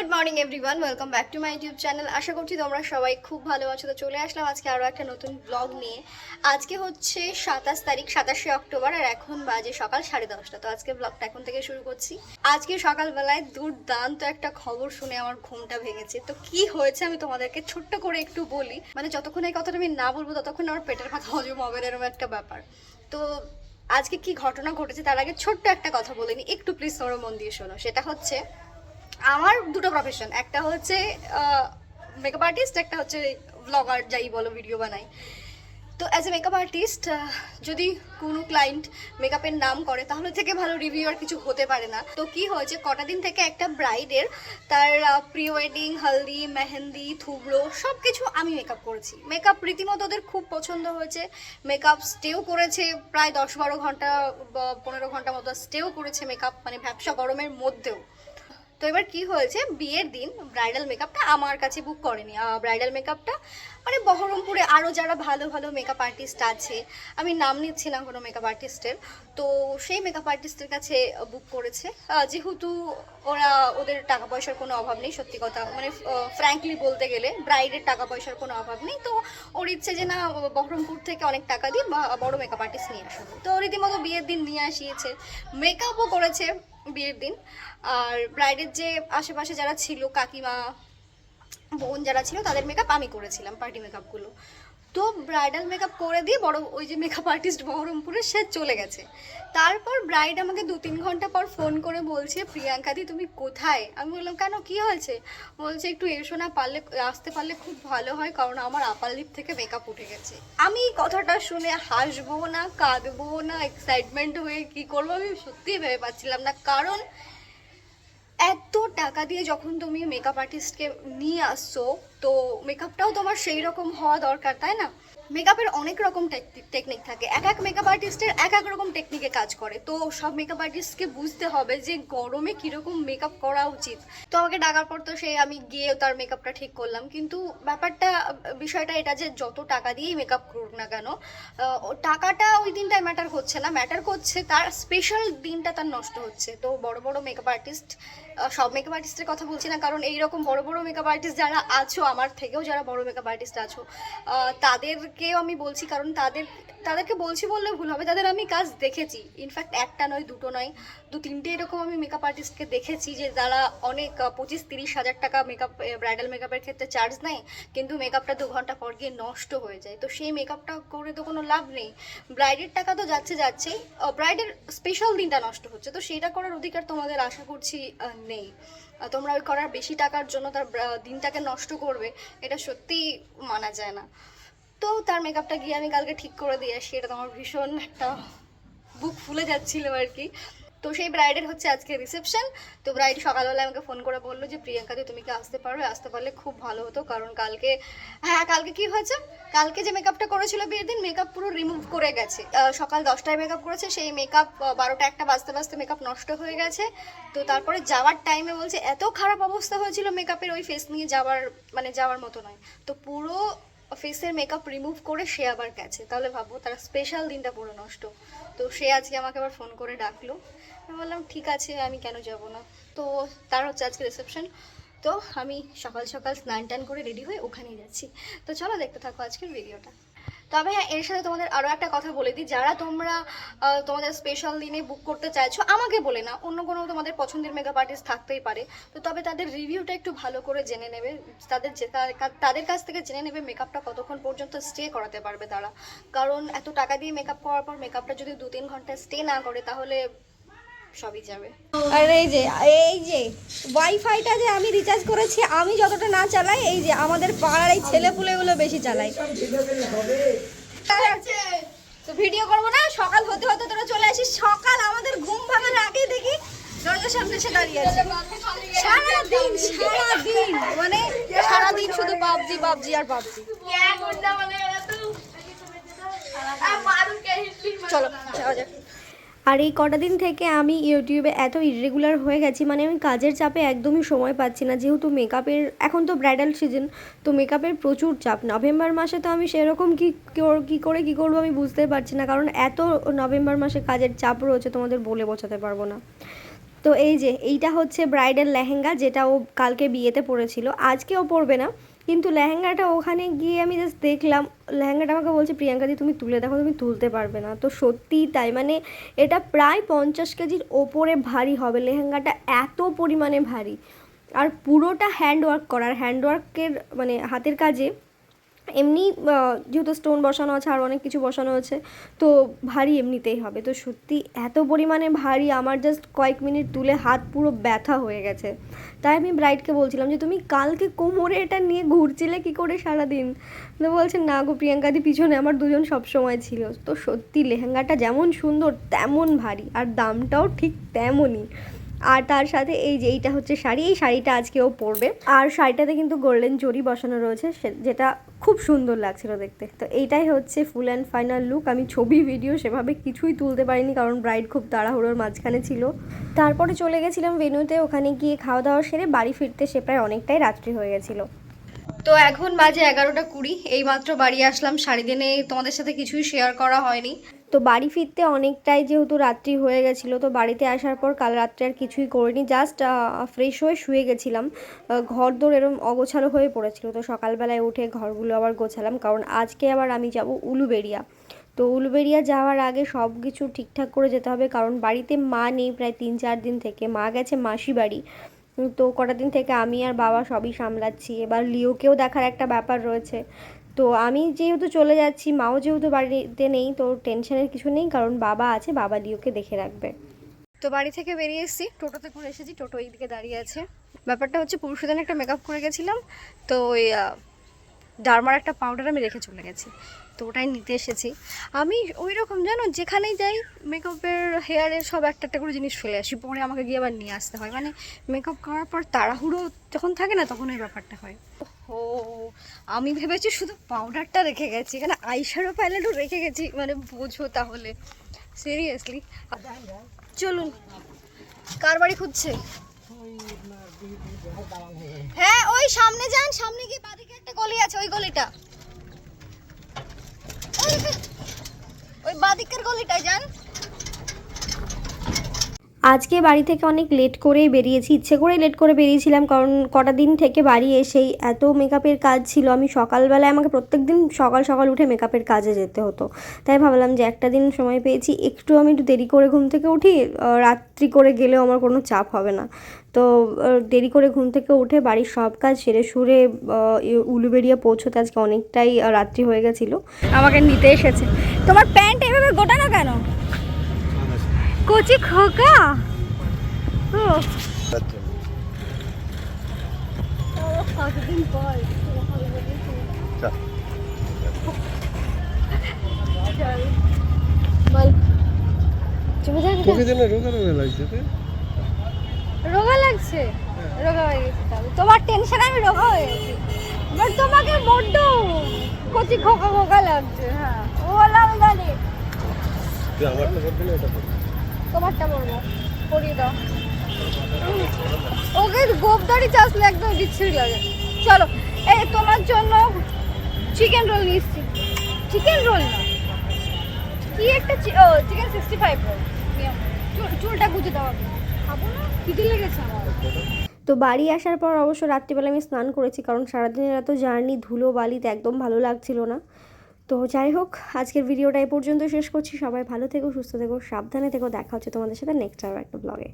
Good morning everyone welcome back to my YouTube channel আশা করছি তোমরা সবাই খুব ভালো আছো। তো চলে আসলাম আজকে আরও একটা নতুন ব্লগ নিয়ে। আজকে হচ্ছে সাতাশ তারিখ, সাতাশে অক্টোবর, আর এখন বাজে সকাল সাড়ে দশটা। তো আজকে ব্লগটা এখন থেকে শুরু করছি। আজকে সকালবেলায় দুর্দান্ত একটা খবর শুনে আমার ঘুমটা ভেঙেছে। তো কি হয়েছে আমি তোমাদেরকে ছোট্ট করে একটু বলি। মানে যতক্ষণ এই কথাটা আমি না বলব, ততক্ষণ আমার পেটের ভাত হজম হবে এরকম একটা ব্যাপার। তো আজকে কি ঘটনা ঘটেছে তার আগে ছোট্ট একটা কথা বলে নি। একটু প্লিজ তোমরা মন দিয়ে শোনো। সেটা হচ্ছে আমার দুটো প্রফেশন একটা হচ্ছে মেকআপ আর্টিস্ট একটা হচ্ছে ব্লগার যাই বলো ভিডিও বানাই। তো অ্যাজ এ মেকআপ আর্টিস্ট যদি কোনো ক্লায়েন্ট মেকআপের নাম করে, তাহলে থেকে ভালো রিভিউ আর কিছু হতে পারে না। তো কি হয়েছে, কটা দিন থেকে একটা ব্রাইডের তার প্রি ওয়েডিং হলদি, মেহেন্দি, থুবড়ো সব কিছু আমি মেকআপ করেছি। মেকআপ রীতিমতো ওদের খুব পছন্দ হয়েছে। মেকআপ স্টেও করেছে, প্রায় দশ বারো ঘণ্টা বা পনেরো ঘণ্টা মতো স্টেও করেছে মেকআপ মানে ব্যবসা গরমের মধ্যেও। তো এবার কি হয়েছে? বিয়ের দিন ব্রাইডাল মেকআপটা আমার কাছে বুক করেনি। ব্রাইডাল মেকআপটা মানে বহরমপুরে আরও যারা ভালো ভালো মেকআপ আর্টিস্ট আছে, আমি নাম নিচ্ছি না কোনো মেকআপ আর্টিস্টের তো সেই মেকআপ আর্টিস্টের কাছে বুক করেছে। যেহেতু ওরা ওদের টাকা পয়সার কোনো অভাব নেই, সত্যি কথা। মানে ফ্র্যাঙ্কলি বলতে গেলে ব্রাইডের টাকা পয়সার কোনো অভাব নেই। তো ওর ইচ্ছে যে না, বহরমপুর থেকে অনেক টাকা দিয়ে বড় মেকআপ আর্টিস্ট নিয়ে আসবে তো রীতিমতো বিয়ের দিন নিয়ে আসিয়েছে। মেকআপও করেছে। বিয়ের দিন। আর ব্রাইডের যে আশেপাশে যারা ছিল, কাকিমা, বোন যারা ছিল, তাদের মেকআপ আমি করেছিলাম পার্টি মেকআপগুলো তো ব্রাইডাল মেকআপ করে দিয়ে বড় ওই যে মেকআপ আর্টিস্ট বহরমপুরে সে চলে গেছে। তারপর ব্রাইড আমাকে দু তিন ঘণ্টা পর ফোন করে বলছে, প্রিয়াঙ্কা দি, তুমি কোথায়? আমি বললাম, কেন? কি হয়েছে? বলছে, একটু এসো না, পারলে, আসতে পারলে খুব ভালো হয়, কারণ আমার আপার লিপ থেকে মেকআপ উঠে গেছে। আমি কথাটা শুনে হাসবো না, কাঁদবো না এক্সাইটমেন্ট হয়ে কি করব আমি সত্যিই ভেবে পাচ্ছিলাম না। কারণ এত টাকা দিয়ে যখন তুমি মেকআপ আর্টিস্টকে নিয়ে আসছো, তো মেকআপটাও তোমার সেই রকম হওয়া দরকার, তাই না? মেকআপের অনেক রকম টেকনিক থাকে। এক এক মেকআপ আর্টিস্টের এক এক রকম টেকনিকে কাজ করে। তো সব মেকআপ আর্টিস্টকে বুঝতে হবে যে গরমে কীরকম মেকআপ করা উচিত। তো আমাকে ডাকার পর তো সেই আমি গিয়ে তার মেকআপটা ঠিক করলাম। কিন্তু ব্যাপারটা বিষয়টা এটা যে যত টাকা দিয়েই মেকআপ করুক না কেন টাকাটা ওই দিনটায় ম্যাটার করছে না। ম্যাটার করছে তার স্পেশাল দিনটা তার নষ্ট হচ্ছে। তো বড় বড় মেকআপ আর্টিস্ট সব মেকআপ আর্টিস্টের কথা বলছি না। কারণ এইরকম বড় বড় মেকআপ আর্টিস্ট যারা আছো আমার থেকেও যারা বড় মেকআপ আর্টিস্ট আছো আহ, তাদেরকেও আমি বলছি, কারণ তাদের, তাদেরকে বলছি বললে ভুল হবে। তাদের আমি কাজ দেখেছি। ইনফ্যাক্ট একটা নয়, দুটো নয়, দু তিনটে এরকম আমি মেকআপ আর্টিস্টকে দেখেছি যে যারা অনেক পঁচিশ তিরিশ হাজার টাকা মেকআপ ব্রাইডাল মেকআপের ক্ষেত্রে চার্জ নেয়, কিন্তু মেকআপটা দু ঘণ্টা পর গিয়ে নষ্ট হয়ে যায়। তো সেই মেকআপটা করে তো কোনো লাভ নেই। ব্রাইডের টাকা তো যাচ্ছে, যাচ্ছেই। ব্রাইডের স্পেশাল দিনটা নষ্ট হচ্ছে। তো সেটা করার অধিকার তোমাদের আশা করছি নেই। তোমরা ওই করার বেশি টাকার জন্য তার দিনটাকে নষ্ট করবে, এটা সত্যিই মানা যায় না। তো তার মেকআপটা গিয়ে আমি কালকে ঠিক করে দিয়ে আসি। এটা তো আমার ভীষণ একটা বুক ফুলে যাচ্ছিল আর কি। তো সেই ব্রাইডের হচ্ছে আজকে রিসেপশন তো ব্রাইড সকালবেলা আমাকে ফোন করে বলল যে, প্রিয়াঙ্কা দি, তুমি কি আসতে পারো? আসতে পারলে খুব ভালো হতো, কারণ কালকে হ্যাঁ কালকে কি হয়েছে? কালকে যে মেকআপটা করেছিল বিয়ের দিন মেকআপ পুরো রিমুভ করে গেছে। সকাল দশটায় মেকআপ করেছে, সেই মেকআপ বারোটা একটা বাজতে বাজতে মেকআপ নষ্ট হয়ে গেছে। তো তারপরে যাওয়ার টাইমে বলছে, এত খারাপ অবস্থা হয়েছিল মেকআপের ওই ফেস নিয়ে যাওয়ার মানে যাওয়ার মতো নয়। তো পুরো ফেসের মেকআপ রিমুভ করে সে আবার গেছে। তাহলে ভাবো তার স্পেশাল দিনটা পুরো নষ্ট। তো সে আজকে আমাকে আবার ফোন করে ডাকলো। আমি বললাম, ঠিক আছে, আমি কেন যাব না? তো তার হচ্ছে আজকে রিসেপশন তো আমি সকাল সকাল স্নান টান করে রেডি হয়ে ওখানেই যাচ্ছি। তো চলো দেখতে থাকো আজকের ভিডিওটা তবে হ্যাঁ এর সাথে তোমাদের আরও একটা কথা বলে দিই। যারা তোমরা তোমাদের স্পেশাল দিনে বুক করতে চাইছো, আমাকে বলে না অন্য কোনো তোমাদের পছন্দের মেকআপ আর্টিস্ট থাকতেই পারে। তো তবে তাদের রিভিউটা একটু ভালো করে জেনে নেবে। তাদের যে তাদের কাছ থেকে জেনে নেবে মেকআপটা কতক্ষণ পর্যন্ত স্টে করাতে পারবে তারা। কারণ এত টাকা দিয়ে মেকআপ করার পর মেকআপটা যদি দু তিন ঘণ্টা স্টে না করে, তাহলে সবই যাবে। আর এই যে এই যে ওয়াইফাইটা যে আমি রিচার্জ করেছি আমি যতটা না চালাই এই যে আমাদের পাড়ার এই ছেলেপুলেগুলো বেশি চালাই তো ভিডিও করব না সকাল হতে হতে তোরা চলে আসিস। সকাল আমাদের ঘুম ভাঙার আগেই দেখি দরজার সামনে এসে দাঁড়িয়ে আছে। সারাদিন সারাদিন মানে সারাদিন শুধু পাবজি পাবজি আর পাবজি। চলো যাওয়া যাক। আর এই কটা দিন থেকে আমি ইউটিউবে এত ইরেগুলার হয়ে গেছি মানে আমি কাজের চাপে একদমই সময় পাচ্ছি না। যেহেতু মেকআপের এখন তো ব্রাইডাল সিজন তো মেকআপের প্রচুর চাপ। নভেম্বর মাসে তো আমি সেরকম কি কি করে কি করব আমি বুঝতে পারছি না, কারণ এত নভেম্বর মাসে কাজের চাপ রয়েছে, তোমাদের বলে বোঝাতে পারব না। তো এই যে, এইটা হচ্ছে ব্রাইডাল লেহেঙ্গা, যেটা ও কালকে বিয়েতে পরেছিল। আজকে ও পরবে না কিন্তু লেহেঙ্গাটা ওখানে গিয়ে আমি জাস্ট দেখলাম, লেহেঙ্গাটা আমাকে বলছে, প্রিয়াঙ্কা দি, তুমি তুলে দেখো, তুমি তুলতে পারবে না। তো সত্যিই তাই মানে এটা প্রায় পঞ্চাশ কেজির ওপরে ভারী হবে, লেহেঙ্গাটা এত পরিমাণে ভারী। আর পুরোটা হ্যান্ড ওয়ার্ক করার হ্যান্ড ওয়ার্কের মানে হাতের কাজে এমনি যেহেতু স্টোন বসানো আছে, আর অনেক কিছু বসানো আছে, তো ভারী এমনিতেই হবে। তো সত্যি এত পরিমাণে ভারী, আমার জাস্ট কয়েক মিনিট তুলে হাত পুরো ব্যথা হয়ে গেছে। তাই আমি ব্রাইডকে বলছিলাম যে, তুমি কালকে কোমরে এটা নিয়ে ঘুরছিলে কি করে সারাদিন? তো বলছে, না গো প্রিয়াঙ্কাদি পিছনে আমার দুজন সব সময় ছিল। তো সত্যি লেহেঙ্গাটা যেমন সুন্দর, তেমন ভারী, আর দামটাও ঠিক তেমনই। আর তার সাথে এই যে এইটা হচ্ছে শাড়ি, এই শাড়িটা আজকেও পরবে। আর শাড়িটাতে কিন্তু গোল্ডেন জরি বসানো রয়েছে যেটা খুব সুন্দর লাগছিল দেখতে। তো এইটাই হচ্ছে ফুল অ্যান্ড ফাইনাল লুক আমি ছবি ভিডিও সেভাবে কিছুই তুলতে পারিনি, কারণ ব্রাইড খুব তাড়াহুড়োর মাঝখানে ছিল। তারপরে চলে গেছিলাম ভেনুতে ওখানে গিয়ে খাওয়া দাওয়া সেরে বাড়ি ফিরতে সে প্রায় অনেকটাই রাত্রি হয়ে গেছিল। তো এখন বাজে এগারোটা কুড়ি, এইমাত্র বাড়ি আসলাম, শাড়ি দিনে তোমাদের সাথে কিছুই শেয়ার করা হয়নি। তো বাড়ি ফিরতে অনেকটাই যেহেতু রাত্রি হয়ে গেছিল, তো বাড়িতে আসার পর কাল রাত্রে আর কিছুই করিনি জাস্ট ফ্রেশ হয়ে শুয়ে গেছিলাম। ঘর দোর এরম অগোছালো হয়ে পড়েছিল, তো সকালবেলায় উঠে ঘরগুলো আবার গোছালাম, কারণ আজকে আবার আমি যাব উলুবেড়িয়া। তো উলুবেড়িয়া যাওয়ার আগে সব কিছু ঠিকঠাক করে যেতে হবে, কারণ বাড়িতে মা নেই প্রায় তিন চার দিন থেকে, মা গেছে মাসি বাড়ি। তো কটা দিন থেকে আমি আর বাবা সবই সামলাচ্ছি, এবার লিওকেও দেখার একটা ব্যাপার রয়েছে। তো আমি যেহেতু চলে যাচ্ছি, মাও যেহেতু বাড়িতে নেই, তো টেনশনের কিছু নেই, কারণ বাবা আছে, বাবা লিওকে দেখে রাখবে। তো বাড়ি থেকে বেরিয়ে এসেছি, টোটোতে করে এসেছি, টোটো এইদিকে দাঁড়িয়ে আছে। ব্যাপারটা হচ্ছে পরশু দিন একটা মেকআপ করে গেছিলাম, তো ওই ডার্মার একটা পাউডার আমি রেখে চলে গেছি, তো ওটাই নিতে এসেছি। আমি ওই রকম জানো, যেখানেই যাই মেকআপের হেয়ারের সব একটা একটা করে জিনিস ফেলে আসি, পরে আমাকে গিয়ে আবার নিয়ে আসতে হয়। মানে মেকআপ করার পর তাড়াহুড়ো যখন থাকে না, তখন ওই ব্যাপারটা হয়। ও আমি ভেবেছি শুধু পাউডারটা রেখে গেছি এখানে আইশ্যাডো প্যালেটও রেখে গেছি মানে বোঝো তাহলে। সিরিয়াসলি চলুন, কার বাড়ি খুঁজছে? হ্যাঁ ওই সামনে যান, সামনে গিয়ে বাদিকে একটা গলি আছে, ওই গলিটা। ওই বাদিকের গলিটায় যান। আজকে বাড়ি থেকে অনেক লেট করেই বেরিয়েছি, ইচ্ছে করেই লেট করে বেরিয়েছিলাম, কারণ কটা দিন থেকে বাড়ি এসেই এত মেকআপের কাজ ছিল। আমি সকালবেলায় আমাকে প্রত্যেক দিন সকাল সকাল উঠে মেকআপের কাজে যেতে হতো। তাই ভাবলাম যে একটা দিন সময় পেয়েছি, একটু আমি একটু দেরি করে ঘুম থেকে উঠি রাত্রি করে গেলেও আমার কোনো চাপ হবে না। তো দেরি করে ঘুম থেকে উঠে বাড়ির সব কাজ সেরে সুরে উলুবেড়িয়া পৌঁছতে আজকে অনেকটাই রাত্রি হয়ে গেছিল। আমাকে নিতে এসেছে। তোমার প্যান্ট এভাবে গোটানো কেন? কচি খোকা? ও। রোগা লাগছে রোগা হয়ে গেছে তোমার টেনশন আমি রোগা হয়ে গেছি। বাট তোমাকে বড্ড কচি খোকা খোকা লাগছে হ্যাঁ। ও জানি তুই আমারটা না এটা তোমারটা বলব পরিয়ে দাও। ওকে গোপদারি চাষলে একদম বিচ্ছিরি লাগে। চলো, এই তোমার জন্য চিকেন রোল নিচ্ছি চিকেন রোল না, কি একটা ও চিকেন সিক্সটি ফাইভ রোল চুলটা গুজে দেওয়া খাব না? খিদে লেগেছে আমার। তো বাড়ি আসার পর অবশ্য রাত্রিবেলা আমি স্নান করেছি, কারণ সারাদিনের এত জার্নি ধুলো বালিতে একদম ভালো লাগছিল না। তো যাই হোক, আজকের ভিডিওটা এই পর্যন্ত শেষ করছি। সবাই ভালো থেকো, সুস্থ থেকো, সাবধানে থেকো। দেখা হচ্ছে তোমাদের সাথে নেক্সট আরও একটা ব্লগে